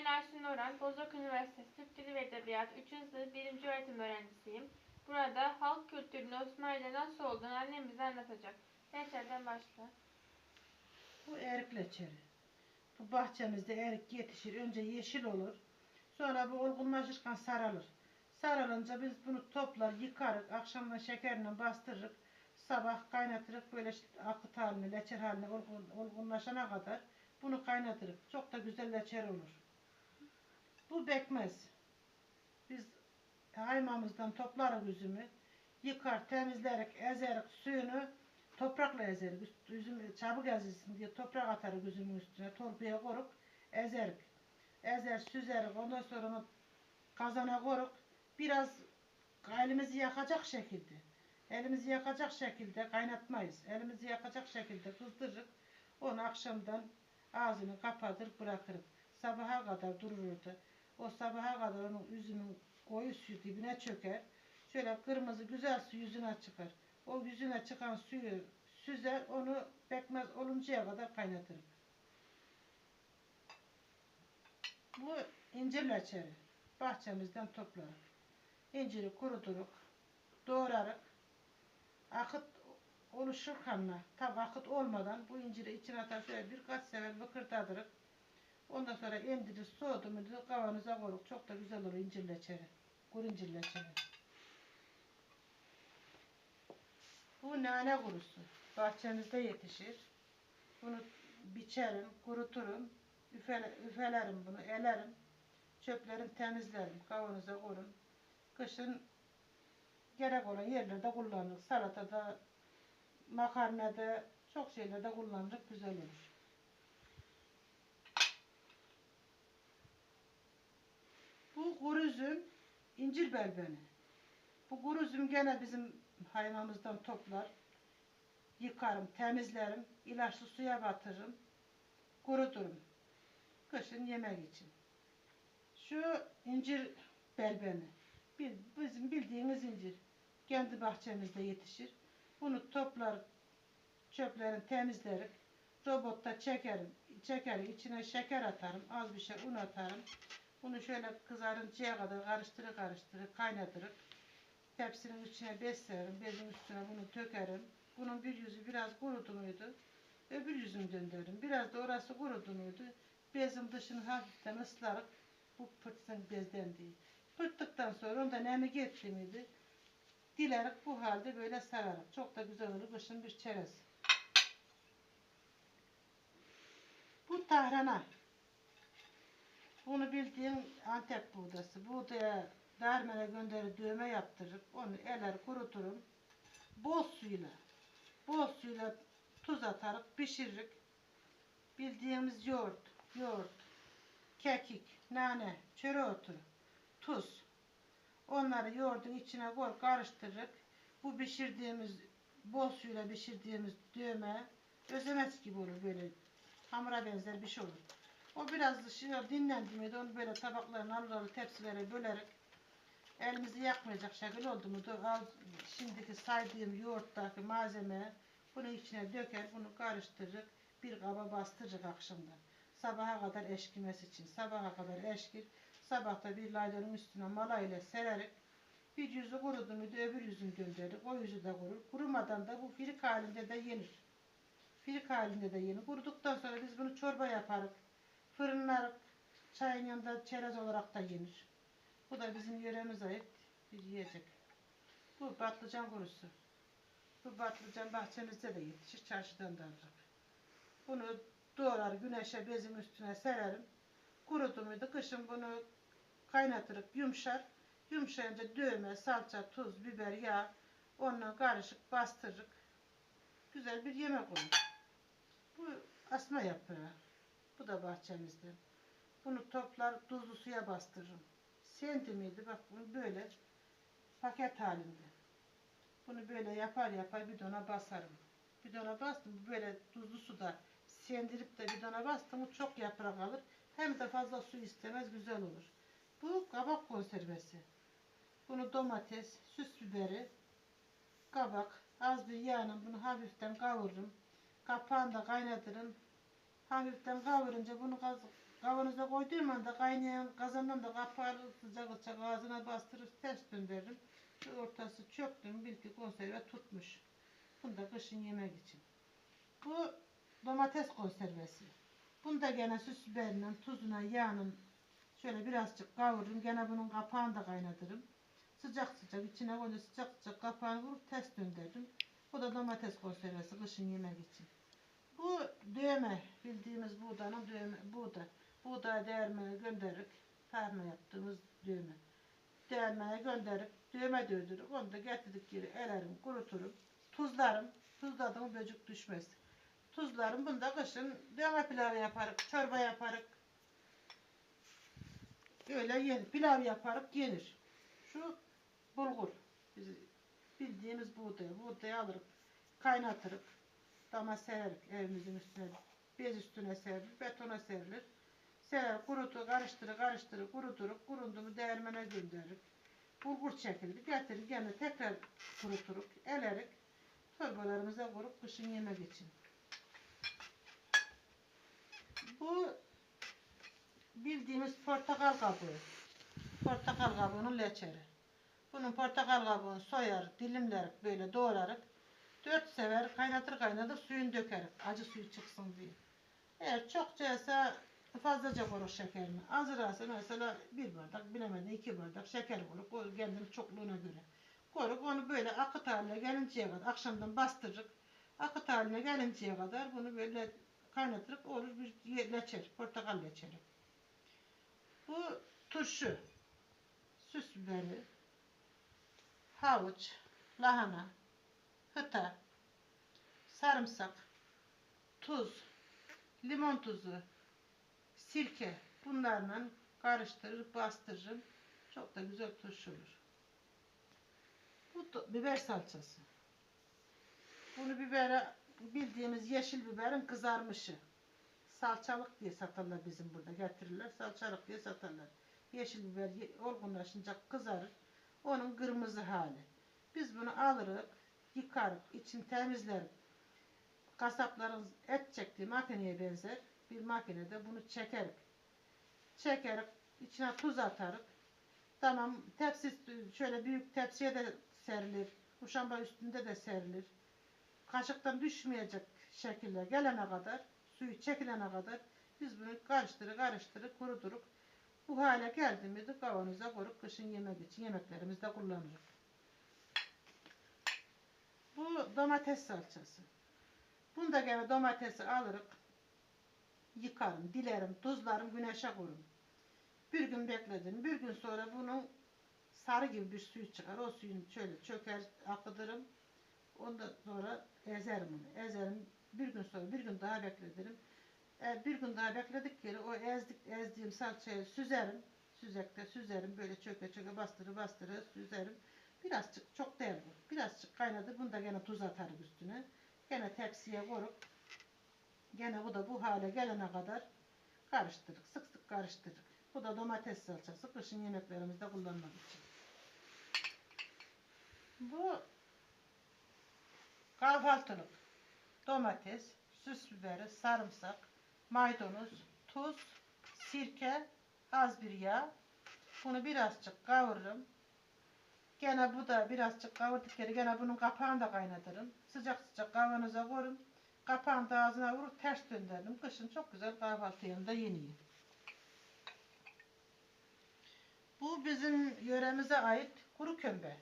Ben Ayşin Orhan, Bozok Üniversitesi Türk Dili ve Edebiyatı 3. sınıf 1. öğretim öğrencisiyim. Burada halk kültürünün Osmanlı'da nasıl olduğunu annem anlatacak. Reçelden başla. Bu erik leçeri. Bu bahçemizde erik yetişir. Önce yeşil olur. Sonra bu olgunlaşırken saralır. Sarılınca biz bunu toplar, yıkarız. Akşamdan şekerle bastırırız. Sabah kaynatırız. Böyle akıt haline, leçer haline olgun, olgunlaşana kadar bunu kaynatırız. Çok da güzel leçer olur. Bu bekmez. Biz haymamızdan toplarız üzümü. Yıkar, temizlerik, ezerik suyunu toprakla ezeriz. Üst- Üzüm çabuk ezilsin diye toprak atarız üzümün üstüne. Torbaya koyup ezerik. Ezer, süzerik. Ondan sonra kazana koyup biraz elimizi yakacak şekilde elimizi yakacak şekilde kaynatmayız. Elimizi yakacak şekilde kızdırırız. Onu akşamdan ağzını kapatır bırakırız. Sabaha kadar dururdu. O sabaha kadar onun üzümün koyu suyu dibine çöker. Şöyle kırmızı güzel su yüzüne çıkar. O yüzüne çıkan suyu süzer onu pekmez oluncaya kadar kaynatırım. Bu incir leçeri. Bahçemizden toplarım. İnciri kuruturuk, doğrarık. Akıt oluşur kanına. Tabi akıt olmadan bu inciri içine atar şöyle birkaç sefer bıkırtadırık. Ondan sonra indirir soğudu kavanoza koyuruk. Çok da güzel olur incir leçeri. Kuru incir leçeri. Bu nane kurusu. Bahçemizde yetişir. Bunu biçerim, kuruturum. Üfele, üfelerim bunu, elerim. Çöplerini temizlerim, kavanoza koyarım. Kışın gerek olan yerlerde kullanırız. Salatada, makarnada, çok şeylerde kullanırız. Güzel olur. Kuru üzüm, incir belbeni. Bu kuru üzüm gene bizim hayvanımızdan toplar. Yıkarım, temizlerim, ilaçlı suya batırırım, kuruturum. Kışın yemek için. Şu incir belbeni. Bizim bildiğimiz incir. Kendi bahçemizde yetişir. Bunu toplar, çöplerini temizlerim. Robotta çekerim. Çekerim, içine şeker atarım. Az bir şey un atarım. Bunu şöyle kızarıncaya kadar karıştırır karıştırır kaynatırıp tepsinin içine beslerim. Bezin üstüne bunu dökerim. Bunun bir yüzü biraz kurudu muydu? Öbür yüzünü döndürürüm. Biraz da orası kurudu muydu? Bezin dışını hafiften ıslarıp bu pırtsın bezden değil. Pırttıktan sonra onda nemi gitti miydi? Dilerek bu halde böyle sararım. Çok da güzel olur. Kışın bir çerez. Bu tahrana. Bunu bildiğin Antep buğdası. Buğdaya dermene gönderip düğme yaptırıp onu eler kuruturum. Bol suyla, bol suyla tuz atarıp pişiririk. Bildiğimiz yoğurt, yoğurt, kekik, nane, çöreotu, tuz. Onları yoğurdun içine koy karıştırırık. Bu pişirdiğimiz, bol suyla pişirdiğimiz düğme özemez gibi olur böyle. Hamura benzer bir şey olur. O biraz dışı dinlendi miydi onu böyle tabaklarına alır tepsilere bölerek elimizi yakmayacak şekil oldu mu al şimdiki saydığım yoğurttaki malzeme bunu içine döker bunu karıştırır bir kaba bastırır akşamdan. Sabaha kadar eşkimesi için sabaha kadar eşkir. Sabahta bir laylonun üstüne mala ile sererek bir yüzü kurudu muydu öbür yüzünü gönderir. O yüzü de kurur. Kurumadan da bu firik halinde de yenir. Firik halinde de yenir. Kuruduktan sonra biz bunu çorba yaparız. Fırınlar çayın yanında çerez olarak da yenir. Bu da bizim yöremize ait bir yiyecek. Bu patlıcan kurusu. Bu patlıcan bahçemizde de yetişir. Çarşıdan da alırım. Bunu doğrar güneşe bezin üstüne sererim. Kurudu muydu kışın bunu kaynatırıp yumuşar. Yumuşayınca dövme, salça, tuz, biber, yağ onunla karışık bastırırık. Güzel bir yemek olur. Bu asma yaprağı. Bu da bahçemizde. Bunu toplar tuzlu suya bastırırım. Sendi miydi? Bak bunu böyle paket halinde. Bunu böyle yapar yapar bidona basarım. Bidona bastım böyle tuzlu suda sendirip de bidona bastım çok yaprak alır. Hem de fazla su istemez güzel olur. Bu kabak konservesi. Bunu domates, süs biberi, kabak, az bir yağla bunu hafiften kavururum. Kapağını da kaynatırım. Hafiften kavurunca bunu kaz- kavanoza koyduğum anda kaynayan kazandan da kapağı sıcak sıcak ağzına bastırıp ters döndürdüm. Şu ortası çöktüm. Bil ki konserve tutmuş. Bunu da kışın yemek için. Bu domates konservesi. Bunu da gene süs biberinden, tuzuna, yağının şöyle birazcık kavururum. Gene bunun kapağını da kaynatırım. Sıcak sıcak içine koyunca sıcak sıcak kapağını vurup ters döndürdüm. Bu da domates konservesi kışın yemek için. Bu dövme bildiğimiz buğdanın dövme buğda. Buğday değirmeye gönderip tarhana yaptığımız dövme. Değirmeye gönderip dövme dövdürüp onu da getirdik geri elerim kuruturum. Tuzlarım. Tuzladım böcek düşmez. Tuzlarım bunu da kışın dövme pilavı yaparız. Çorba yaparız. Öyle yenir. Pilav yaparız yenir. Şu bulgur. Bildiğimiz buğday. Buğdayı alırız. Kaynatırız. Dama sererik evimizin üstüne. Bez üstüne serilir. Betona serilir. Serer, kurutur, karıştırır, karıştırır, kuruturur. Kurundu mu değirmene gönderir. Bulgur çekilir. Getirir gene tekrar kuruturuk. Elerik. Torbalarımıza koyup kışın yemek için. Bu bildiğimiz portakal kabuğu. Portakal kabuğunun leçeri. Bunun portakal kabuğunu soyar, dilimler böyle doğrarıp dört sever kaynatır kaynatır suyunu döker. Acı suyu çıksın diye. Eğer çokçaysa fazlaca korur şekerini. Azırasa mesela bir bardak bilemedin iki bardak şeker koyup koy kendinin çokluğuna göre. Koyup onu böyle akıt haline gelinceye kadar akşamdan bastırıp akıt haline gelinceye kadar bunu böyle kaynatırıp olur bir leçer, portakal leçeri. Bu turşu, süs biberi, havuç, lahana, hıta, sarımsak, tuz, limon tuzu, sirke bunlarla karıştırır, bastırırım. Çok da güzel turşu olur. Bu da biber salçası. Bunu bibere bildiğimiz yeşil biberin kızarmışı. Salçalık diye satarlar bizim burada getirirler. Salçalık diye satarlar. Yeşil biber olgunlaşınca kızarır. Onun kırmızı hali. Biz bunu alırız, yıkarız, içini temizleriz. Kasapların et çektiği makineye benzer bir makinede bunu çekerik. Çekerik, içine tuz atarık. Tamam, tepsi şöyle büyük tepsiye de serilir. Muşamba üstünde de serilir. Kaşıktan düşmeyecek şekilde gelene kadar, suyu çekilene kadar biz bunu karıştırır karıştırır kuruturup bu hale geldi miydi kavanoza koyup kışın yemek için yemeklerimizde kullanırız. Bu domates salçası. Bunu da gene domatesi alırım, yıkarım, dilerim, tuzlarım, güneşe koyarım. Bir gün bekledim. Bir gün sonra bunun sarı gibi bir suyu çıkar. O suyun şöyle çöker, akıtırım. Ondan sonra ezerim onu. Ezerim. Bir gün sonra bir gün daha bekletirim. E, bir gün daha bekledik geri o ezdik, ezdiğim salçayı süzerim. Süzekte süzerim. Böyle çöke çöke bastırı bastırı süzerim. Birazcık çok değil bu. Birazcık kaynadı. Bunu da gene tuz atarım üstüne. Gene tepsiye koyup gene bu da bu hale gelene kadar karıştırdık. Sık sık karıştırdık. Bu da domates salçası. Kışın yemeklerimizde kullanmak için. Bu kahvaltılık. Domates, süs biberi, sarımsak, maydanoz, tuz, sirke, az bir yağ. Bunu birazcık kavururum. Gene bu da birazcık kavurduk gene bunun kapağını da kaynatırım. Sıcak sıcak kavanoza koyarım. Kapağını da ağzına vurup ters döndürürüm. Kışın çok güzel kahvaltı yanında yeniyor. Bu bizim yöremize ait kuru kömbe.